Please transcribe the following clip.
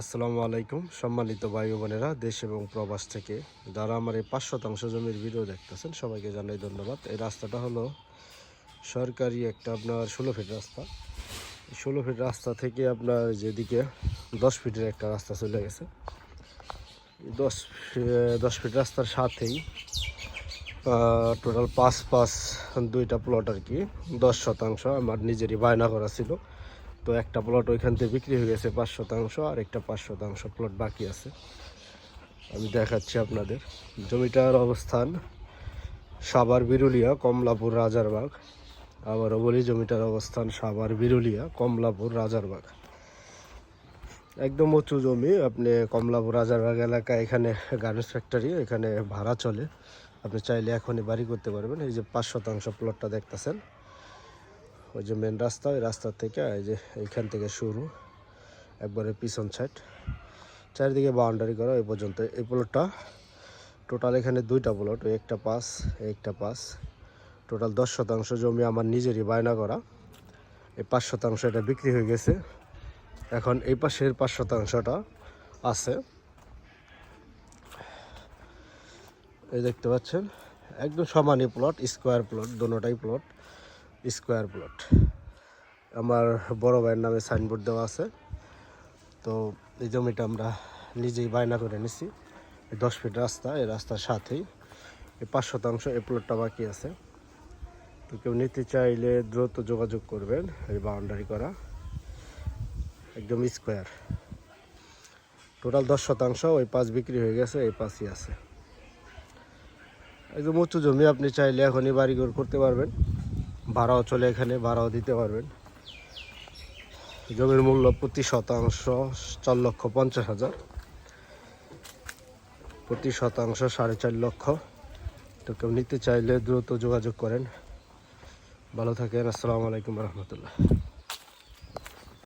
আসসালামু আলাইকুম, সম্মানিত ভাই বোনেরা, দেশ এবং প্রবাস থেকে যারা আমার এই পাঁচ শতাংশ জমির ভিডিও দেখতেছেন, সবাইকে জানাই ধন্যবাদ। এই রাস্তাটা হলো সরকারি একটা আপনার ষোলো ফিট রাস্তা। ষোলো ফিট রাস্তা থেকে আপনার যেদিকে দশ ফিটের একটা রাস্তা চলে গেছে। দশ দশ ফিট রাস্তার সাথেই টোটাল পাঁচ পাঁচ দুইটা প্লট আর কি, দশ শতাংশ আমার নিজেরই বায়না করা ছিল। তো একটা প্লট ওইখান থেকে বিক্রি হয়ে গেছে পাঁচ শতাংশ, আর একটা পাঁচ শতাংশ প্লট বাকি আছে। আমি দেখাচ্ছি আপনাদের। জমিটার অবস্থান সাভার বিরুলিয়া, কমলাপুর রাজারবাগ। আবারও বলি, জমিটার অবস্থান সাভার বিরুলিয়া, কমলাপুর রাজারবাগ। একদম উঁচু জমি। আপনি কমলাপুর রাজারবাগ এলাকায় এখানে গার্মেন্টস ফ্যাক্টরি এখানে ভাড়া চলে। আপনি চাইলে এখনই বাড়ি করতে পারবেন। এই যে পাঁচ শতাংশ প্লটটা দেখতেছেন। ওই যে মেন রাস্তা, ওই রাস্তা থেকে এই যে এইখান থেকে শুরু, একবারে পিছন সাইড চারিদিকে বাউন্ডারি করা, এই পর্যন্ত। এই প্লটটা টোটাল এখানে দুইটা প্লট ওই একটা পাস একটা পাস। টোটাল দশ শতাংশ জমি আমার নিজেরই বায়না করা। এই পাঁচ শতাংশ এটা বিক্রি হয়ে গেছে। এখন এই পাশের পাঁচ শতাংশটা আছে। এই দেখতে পাচ্ছেন, একদম সমানই প্লট স্কোয়ার প্লট দোনোটাই প্লট স্কোয়ার প্লট। আমার বড় ভাইয়ের নামে সাইনবোর্ড দেওয়া আছে। তো এই জমিটা আমরা নিজেই বায়না করে নিছি। দশ ফিট রাস্তা, এই রাস্তার সাথেই। এই পাঁচ শতাংশ এই প্লটটা বাকি আছে। তো কেউ নিতে চাইলে দ্রুত যোগাযোগ করবেন, এই বাউন্ডারি করা। একদম স্কোয়ার। টোটাল দশ শতাংশ ওই পাঁচ বিক্রি হয়ে গেছে, এই পাঁচই আছে। একদম উঁচু জমি, আপনি চাইলে এখনই বাড়িঘর করতে পারবেন। ভাড়াও চলে এখানে, ভাড়াও দিতে পারবেন। জমির মূল্য প্রতি শতাংশ চার লক্ষ পঞ্চাশ হাজার। প্রতি শতাংশ সাড়ে চার লক্ষ। তো কেউ নিতে চাইলে দ্রুত যোগাযোগ করেন। ভালো থাকেন, আসসালামু আলাইকুম রহমতুল্লাহ।